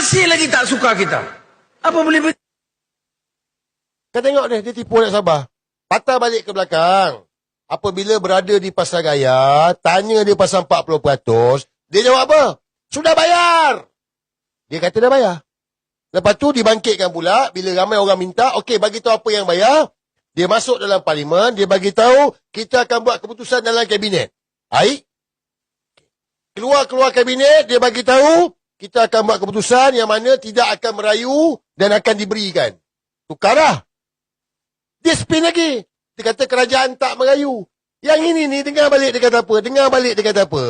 masih lagi tak suka kita. Apa boleh begitu? Kau tengok dia, dia tipu anak Sabah. Patah balik ke belakang. Apabila berada di Pasar Gaya, tanya dia pasal 40%, dia jawab apa? Sudah bayar. Dia kata dah bayar. Lepas tu dibangkitkan pula, bila ramai orang minta, okey bagi tahu apa yang bayar. Dia masuk dalam parlimen, dia bagi tahu kita akan buat keputusan dalam kabinet. Baik. Keluar-keluar kabinet, dia bagi tahu kita akan buat keputusan yang mana tidak akan merayu dan akan diberikan. Tukarlah. Dia spin lagi. Dia kata kerajaan tak merayu. Yang ini ni dengar balik dia kata apa? Dengar balik dia kata apa?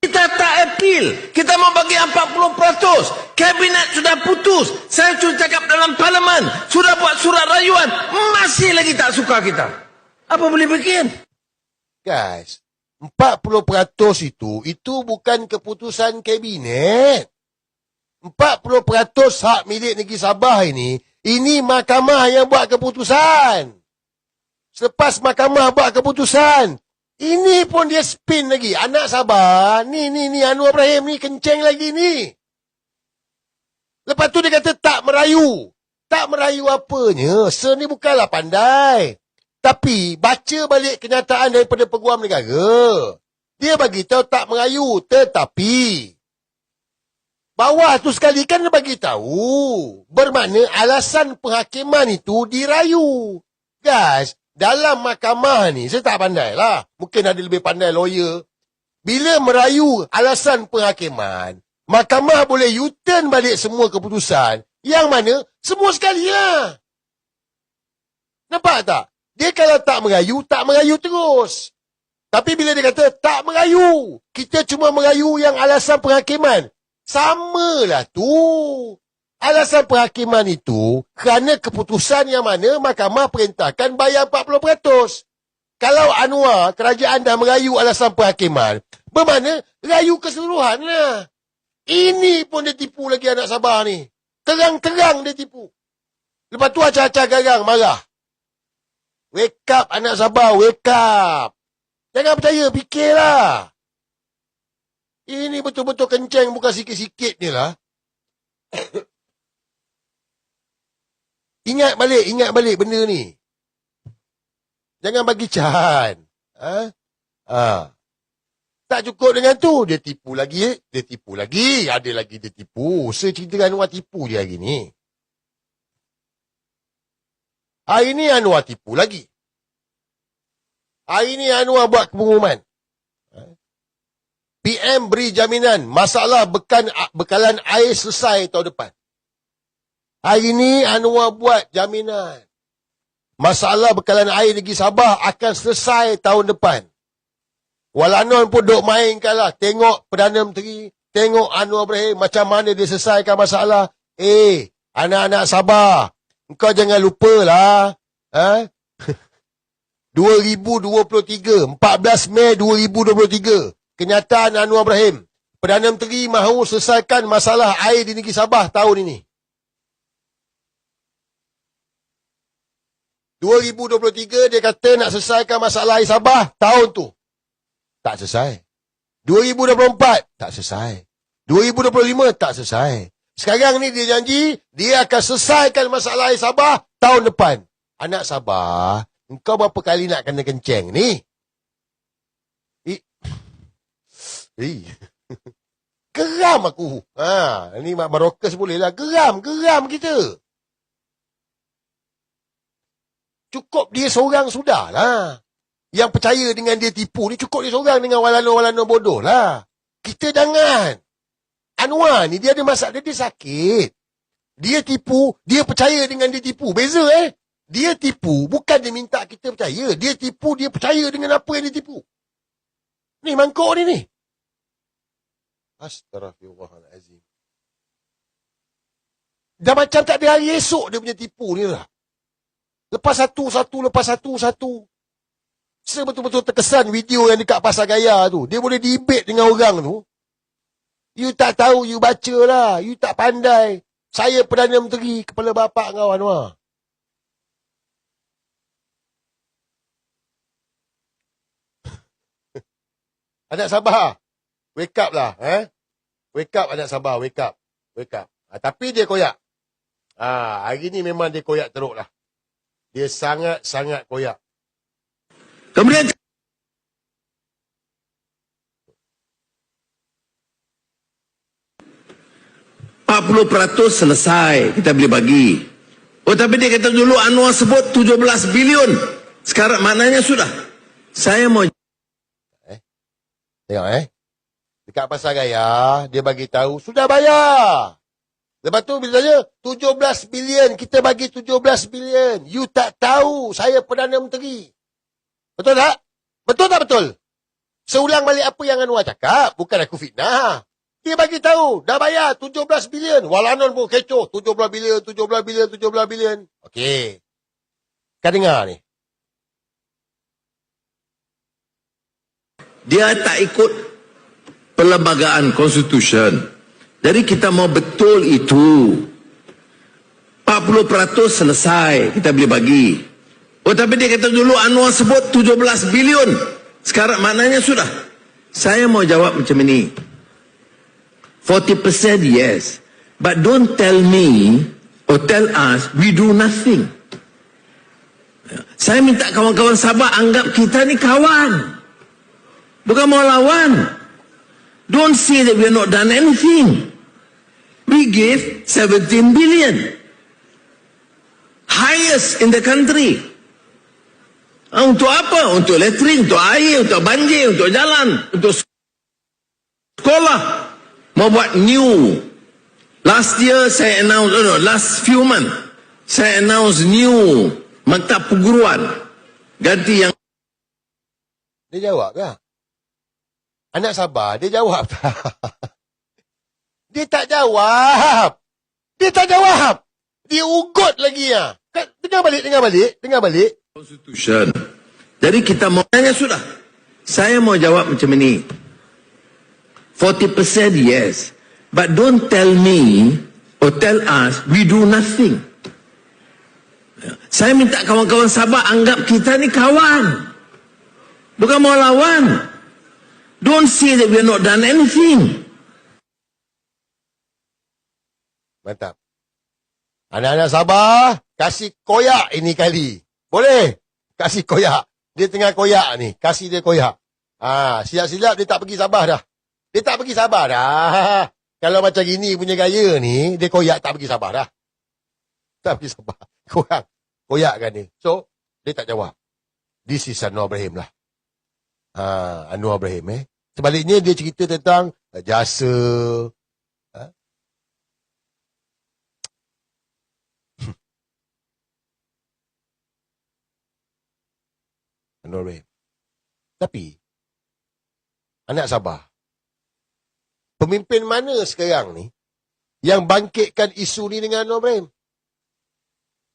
Kita tak appeal. Kita mau bagi 40%. Kabinet sudah putus. Saya sudah cakap dalam parlimen. Sudah buat surat rayuan. Masih lagi tak suka kita. Apa boleh bikin? Guys, 40% itu, itu bukan keputusan kabinet. 40% hak milik negeri Sabah ini, ini mahkamah yang buat keputusan. Selepas mahkamah buat keputusan, ini pun dia spin lagi. Anak Sabah, ni, ni, ni, Anwar Ibrahim ni kenceng lagi ni. Lepas tu dia kata tak merayu. Tak merayu apanya. Sir ni bukanlah pandai. Tapi baca balik kenyataan daripada peguam negara. Dia bagi tahu tak merayu. Tetapi bawah tu sekali kan dia bagi tahu. Bermakna alasan penghakiman itu dirayu. Guys, dalam mahkamah ni, saya tak pandai lah. Mungkin ada lebih pandai lawyer. Bila merayu alasan penghakiman, mahkamah boleh U-turn balik semua keputusan. Yang mana, semua sekali lah. Nampak tak? Dia kalau tak merayu, tak merayu terus. Tapi bila dia kata, tak merayu. Kita cuma merayu yang alasan penghakiman. Samalah tu. Alasan penghakiman itu kerana keputusan yang mana mahkamah perintahkan bayar 40%. Kalau Anwar, kerajaan dah merayu alasan penghakiman, bermakna rayu keseluruhan lah. Ini pun dia tipu lagi anak Sabah ni. Terang-terang dia tipu. Lepas tu acah-acah garang marah. Wake up anak Sabah, wake up. Jangan percaya, fikirlah. Ini betul-betul kenceng bukan sikit-sikit ni lah. Ingat balik, ingat balik benda ni. Jangan bagi can. Ha? Ha. Tak cukup dengan tu, dia tipu lagi. Eh? Dia tipu lagi. Ada lagi dia tipu. Saya cerita Anwar tipu dia hari ni. Hari ni Anwar tipu lagi. Hari ni Anwar buat pengumuman. Ha? PM beri jaminan masalah bekan, bekalan air selesai tahun depan. Hari ini Anwar buat jaminan. Masalah bekalan air negeri Sabah akan selesai tahun depan. Walanon pun duk main kalah. Tengok Perdana Menteri, tengok Anwar Ibrahim macam mana dia selesaikan masalah. Eh, anak-anak Sabah, engkau jangan lupa lah. Ha? 2023, 14 Mei 2023. Kenyataan Anwar Ibrahim. Perdana Menteri mahu selesaikan masalah air di negeri Sabah tahun ini. 2023 dia kata nak selesaikan masalah air Sabah tahun tu. Tak selesai. 2024 tak selesai. 2025 tak selesai. Sekarang ni dia janji dia akan selesaikan masalah air Sabah tahun depan. Anak Sabah, engkau berapa kali nak kena kenceng ni? Eh. Eh. Geram aku. Ha, ni Mak Barokas boleh lah. Geram, geram kita. Cukup dia seorang sudah lah. Yang percaya dengan dia tipu ni cukup dia seorang dengan walano-walano bodoh lah. Kita jangan. Anwar ni dia ada masalah, dia, dia sakit. Dia tipu, dia percaya dengan dia tipu. Beza eh. Dia tipu, bukan dia minta kita percaya. Dia tipu, dia percaya dengan apa yang dia tipu. Ni mangkuk ni ni. Astaghfirullahalazim. Dah macam tak ada hari esok dia punya tipu ni lah. Lepas satu, satu, lepas satu, satu. Saya betul-betul terkesan video yang dekat Pasar Gaya tu. Dia boleh debate dengan orang tu. You tak tahu, you baca lah. You tak pandai. Saya Perdana Menteri, kepala bapak kau Anwar. anak Sabah, wake up lah. Eh? Wake up anak Sabah, wake up. Wake up. Ha, tapi dia koyak. Ha, hari ni memang dia koyak teruk lah. Dia sangat-sangat koyak. Kemudian 40% selesai kita boleh bagi. Oh tapi dia kata dulu Anwar sebut 17 bilion. Sekarang maknanya sudah. Saya mau Tengok eh. Dekat pasar raya, dia bagi tahu sudah bayar. Lepas tu bila tanya, 17 bilion, kita bagi 17 bilion. You tak tahu, saya Perdana Menteri. Betul tak? Betul tak betul? Seulang balik apa yang Anwar cakap, bukan aku fitnah. Dia bagi tahu, dah bayar 17 bilion. Walanon pun kecoh, 17 bilion, 17 bilion, 17 bilion. Okey. Kau dengar ni. dia tak ikut perlembagaan constitution. Jadi kita mau betul itu. 40% selesai kita boleh bagi. Oh tapi dia kata dulu Anwar sebut 17 bilion. Sekarang maknanya sudah. Saya mau jawab macam ini. 40% yes. But don't tell me or tell us we do nothing. Saya minta kawan-kawan Sabah anggap kita ni kawan. Bukan mau lawan. Don't say that we have not done anything. We gave 17 billion. Highest in the country. Ah, Untuk apa? Untuk elektrik, untuk air, untuk banjir, untuk jalan, untuk sekolah. Mau buat new. Last year saya announce, oh no, last few months, saya announce new maktab perguruan. Ganti yang Dia jawab tak? Anak Sabah, dia jawab tak? dia tak jawab. Dia tak jawab. Dia ugut lagi ya. Dengar balik, dengar balik, dengar balik. Constitution. Jadi kita mau tanya sudah. Saya mau jawab macam ini. 40% yes. But don't tell me or tell us we do nothing. Saya minta kawan-kawan Sabah anggap kita ni kawan. Bukan mau lawan. Don't say that we have not done anything. Mantap. Anak-anak Sabah, kasih koyak ini kali. Boleh? Kasih koyak. Dia tengah koyak ni. Kasih dia koyak. Ah, silap-silap dia tak pergi Sabah dah. Dia tak pergi Sabah dah. Kalau macam gini punya gaya ni, dia koyak tak pergi Sabah dah. Tak pergi Sabah. Kurang. Koyakkan dia. So, dia tak jawab. This is Anwar Ibrahim lah. Ah, Anwar Ibrahim eh. Sebaliknya dia cerita tentang uh, jasa. Ha? Anwar Ibrahim. Tapi, anak Sabah, pemimpin mana sekarang ni yang bangkitkan isu ni dengan Anwar Ibrahim?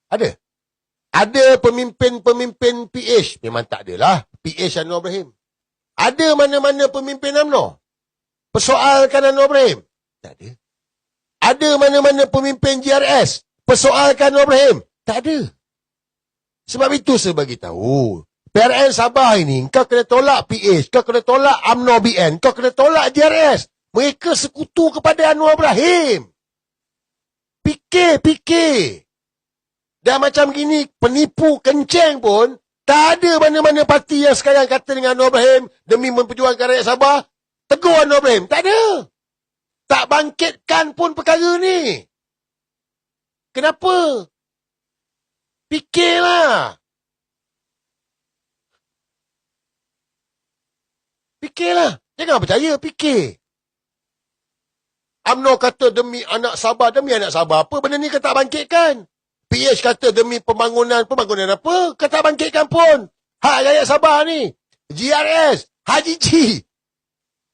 Ada? Ada pemimpin-pemimpin PH? Memang tak adalah. PH Anwar Ibrahim. Ada mana-mana pemimpin UMNO? Persoalkan Anwar Ibrahim? Tak ada. Ada mana-mana pemimpin GRS? Persoalkan Anwar Ibrahim? Tak ada. Sebab itu saya bagi tahu. PRN Sabah ini, kau kena tolak PH, kau kena tolak UMNO BN, kau kena tolak GRS. Mereka sekutu kepada Anwar Ibrahim. Fikir, fikir. Dan macam gini, penipu kenceng pun, tak ada mana-mana parti yang sekarang kata dengan Anwar Ibrahim demi memperjuangkan rakyat Sabah, tegur Anwar Ibrahim. Tak ada. Tak bangkitkan pun perkara ni. Kenapa? Fikirlah. Fikirlah. Jangan percaya, fikir. UMNO kata demi anak Sabah, demi anak Sabah. Apa benda ni kau tak bangkitkan? PH kata demi pembangunan, pembangunan apa? Kau tak bangkitkan pun. Hak rakyat Sabah ni. GRS, Haji G.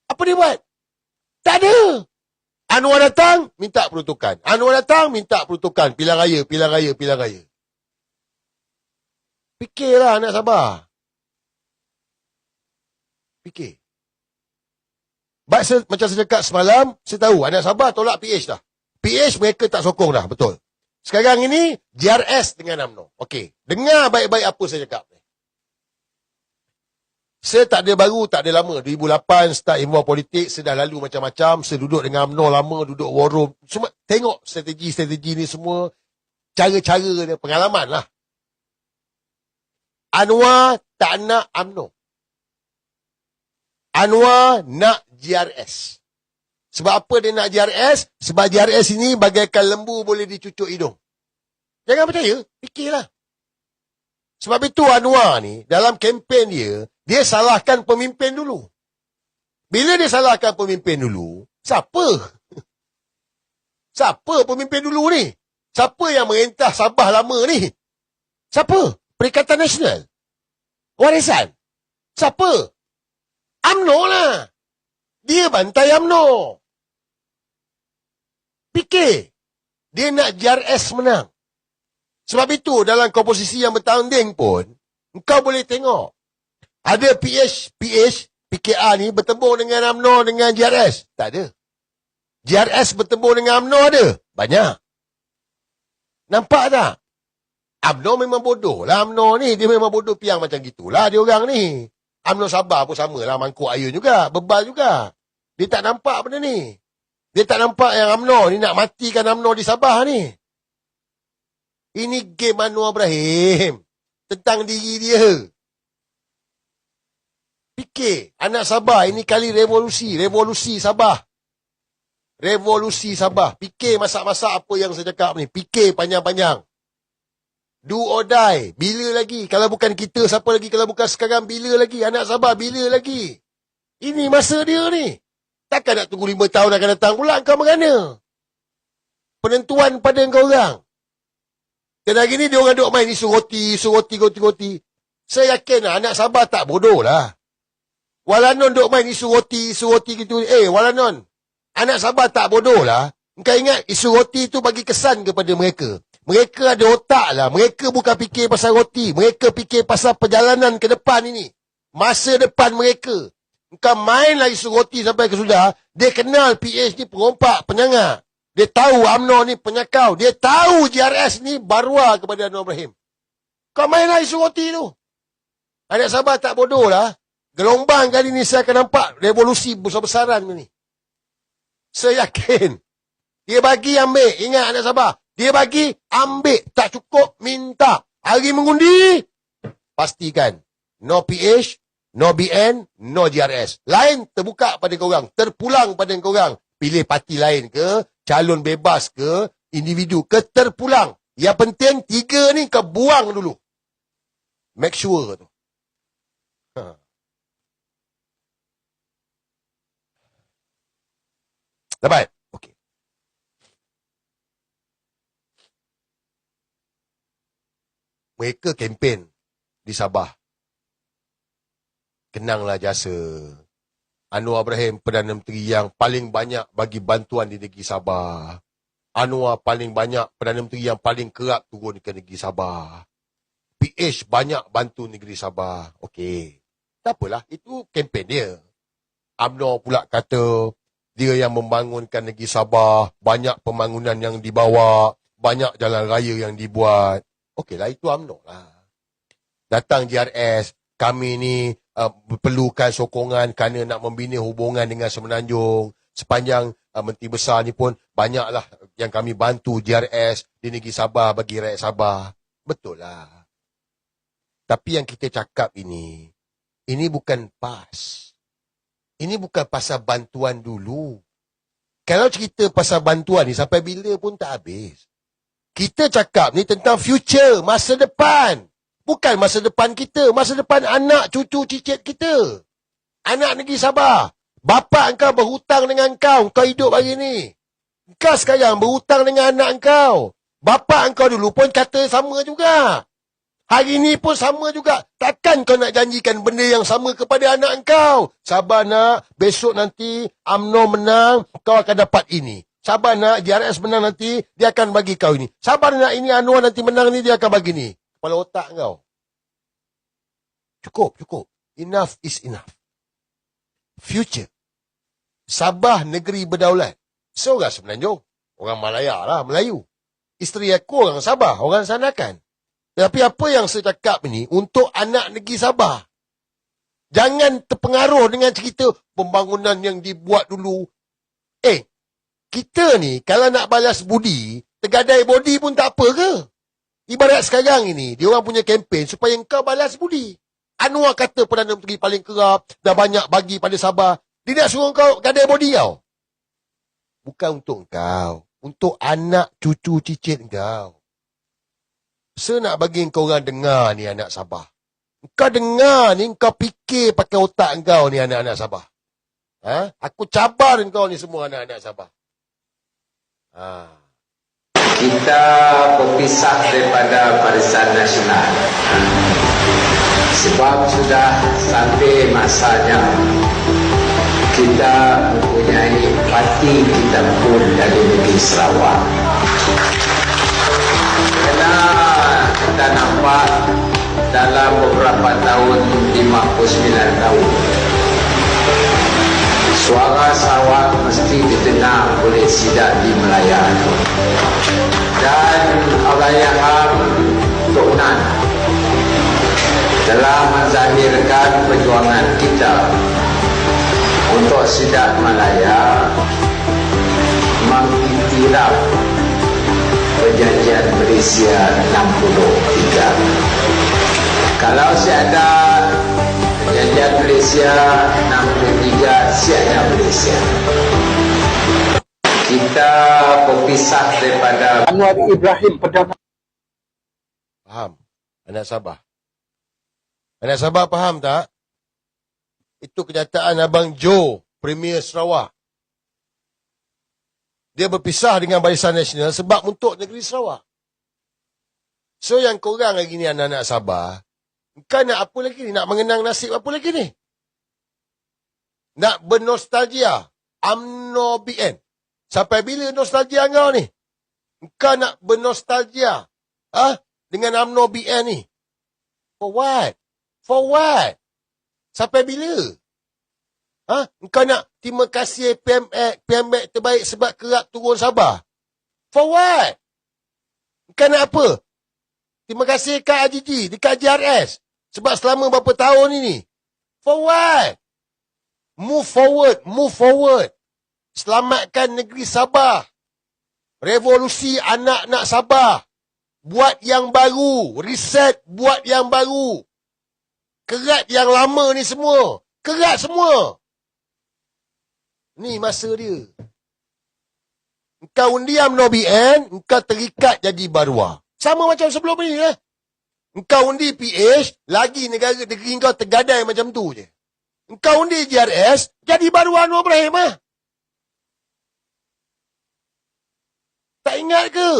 Apa dia buat? Tak ada. Anwar datang, minta peruntukan. Anwar datang, minta peruntukan. Pilihan raya, pilihan raya, pilihan raya. Fikirlah anak Sabah. Fikir. Baik, saya, macam saya cakap semalam, saya tahu anak Sabah tolak PH dah. PH mereka tak sokong dah, betul. Sekarang ini, GRS dengan UMNO. Okey, dengar baik-baik apa saya cakap. Saya tak ada baru, tak ada lama. 2008 start involve politik, saya dah lalu macam-macam. Saya duduk dengan UMNO lama, duduk war room. Semua, Tengok strategi-strategi ni semua. Cara-cara dia. Pengalaman lah. Anwar tak nak UMNO. Anwar nak GRS. Sebab apa dia nak GRS? Sebab GRS ini bagaikan lembu boleh dicucuk hidung. Jangan percaya, fikirlah. Sebab itu Anwar ni, dalam kempen dia, dia salahkan pemimpin dulu. Bila dia salahkan pemimpin dulu, siapa? Siapa pemimpin dulu ni? Siapa yang merintah Sabah lama ni? Siapa? Perikatan Nasional? Warisan? Siapa? UMNO lah. Dia bantai UMNO. Fikir. Dia nak JRS menang. Sebab itu dalam komposisi yang bertanding pun, engkau boleh tengok. Ada PH, PH, PKA ni bertembung dengan UMNO dengan JRS. Tak ada. JRS bertembung dengan UMNO ada. Banyak. Nampak tak? UMNO memang bodoh lah UMNO ni. Dia memang bodoh piang macam gitulah dia orang ni. UMNO Sabah pun sama lah. Mangkuk air juga. Bebal juga. Dia tak nampak benda ni. Dia tak nampak yang UMNO ni nak matikan UMNO di Sabah ni. Ini game Anwar Ibrahim. Tentang diri dia. Fikir. Anak Sabah ini kali revolusi. Revolusi Sabah. Revolusi Sabah. Fikir masak-masak apa yang saya cakap ni. Fikir panjang-panjang. Do or die. Bila lagi? Kalau bukan kita, siapa lagi? Kalau bukan sekarang, bila lagi? Anak Sabah, bila lagi? Ini masa dia ni. Takkan nak tunggu lima tahun akan datang pula kau mana? Penentuan pada kau orang. Dan hari ni dia orang duk main isu roti, isu roti, roti, roti. Saya yakin lah, anak Sabah tak bodoh lah. Walanon duk main isu roti, isu roti gitu. Eh, Walanon. Anak Sabah tak bodoh lah. Kau ingat isu roti tu bagi kesan kepada mereka. Mereka ada otak lah. Mereka bukan fikir pasal roti. Mereka fikir pasal perjalanan ke depan ini. Masa depan mereka. Kau main lah isu roti sampai ke sudah. Dia kenal PH ni perompak, penyangak. Dia tahu UMNO ni penyakau. Dia tahu GRS ni barua kepada Anwar Ibrahim. Kau main lah isu roti tu. Anak Sabah tak bodoh lah. Gelombang kali ni saya akan nampak revolusi besar-besaran ni. Saya yakin. Dia bagi ambil. Ingat anak Sabah. Dia bagi ambil. Tak cukup minta. Hari mengundi. Pastikan. No PH. No BN. No GRS. Lain terbuka pada korang. Terpulang pada korang. Pilih parti lain ke. Calon bebas ke. Individu ke. Terpulang. Yang penting tiga ni kau buang dulu. Make sure tu. Ha. Dapat? Okey. Mereka kempen di Sabah. Kenanglah jasa Anwar Ibrahim Perdana Menteri yang paling banyak bagi bantuan di negeri Sabah. Anwar paling banyak Perdana Menteri yang paling kerap turun ke negeri Sabah. PH banyak bantu negeri Sabah. Okey. Tak apalah, itu kempen dia. UMNO pula kata dia yang membangunkan negeri Sabah, banyak pembangunan yang dibawa, banyak jalan raya yang dibuat. Okeylah, itu UMNO lah. Datang JRS, kami ni uh, perlukan sokongan kerana nak membina hubungan dengan Semenanjung. Sepanjang uh, Menteri Besar ni pun banyaklah yang kami bantu JRS di negeri Sabah bagi rakyat Sabah. Betul lah. Tapi yang kita cakap ini, ini bukan pas. Ini bukan pasal bantuan dulu. Kalau cerita pasal bantuan ni sampai bila pun tak habis. Kita cakap ni tentang future, masa depan. Bukan masa depan kita, masa depan anak cucu cicit kita. Anak negeri Sabah. Bapa engkau berhutang dengan kau, kau hidup hari ni. Kau sekarang berhutang dengan anak engkau. Bapa engkau dulu pun kata sama juga. Hari ini pun sama juga. Takkan kau nak janjikan benda yang sama kepada anak kau? Sabar nak, besok nanti UMNO menang, kau akan dapat ini. Sabar nak, JRS menang nanti, dia akan bagi kau ini. Sabar nak, ini Anwar nanti menang ni, dia akan bagi ni. Kepala otak kau. Cukup, cukup. Enough is enough. Future. Sabah negeri berdaulat. Seorang semenanjung. Orang Malaya lah, Melayu. Isteri aku orang Sabah, orang Sanakan. Tapi apa yang saya cakap ini untuk anak negeri Sabah. Jangan terpengaruh dengan cerita pembangunan yang dibuat dulu. Eh, kita ni kalau nak balas budi, tergadai body pun tak apa ke? Ibarat sekarang ini, dia orang punya kempen supaya kau balas budi. Anwar kata Perdana Menteri paling kerap, dah banyak bagi pada Sabah. Dia nak suruh kau gadai body kau. Bukan untuk kau. Untuk anak cucu cicit kau. Saya nak bagi kau orang dengar ni anak Sabah. Kau dengar ni, kau fikir pakai otak kau ni anak-anak Sabah. Ha? Aku cabar kau ni semua anak-anak Sabah. Kita berpisah daripada Barisan Nasional. Sebab sudah sampai masanya kita mempunyai parti kita pun dari negeri Sarawak. Kerana kita nampak dalam beberapa tahun 59 tahun suara Sarawak mesti didengar oleh sidak di Melayu dan Allahyarham Tok Nan telah menzahirkan perjuangan kita untuk sidak Malaya mengiktiraf perjanjian Malaysia 63 kalau ada perjanjian Malaysia 63 siada Malaysia kita berpisah daripada Anwar Ibrahim Perdana Faham? Anak Sabah. Anak Sabah faham tak? Itu kenyataan Abang Joe, Premier Sarawak. Dia berpisah dengan Barisan Nasional sebab untuk negeri Sarawak. So yang korang lagi ni anak-anak Sabah, kau nak apa lagi ni? Nak mengenang nasib apa lagi ni? Nak bernostalgia. UMNO BN. Sampai bila nostalgia kau ni? Kau nak bernostalgia. Ha? Dengan UMNO BN ni. For what? For what? Sampai bila? Ha? Kau nak terima kasih PMX, PMX terbaik sebab kerap turun Sabah? For what? Kau nak apa? Terima kasih Kak Ajiji dekat JRS. Sebab selama berapa tahun ini. For what? Move forward, move forward. Selamatkan negeri Sabah. Revolusi anak-anak Sabah. Buat yang baru. Reset buat yang baru. Kerat yang lama ni semua. Kerat semua. Ni masa dia. Engkau undiam no BN, engkau terikat jadi barua. Sama macam sebelum ni eh. Engkau undi PH, lagi negara negeri kau tergadai macam tu je. Engkau undi JRS, jadi baru Anwar Ibrahim ah. Tak ingat ke?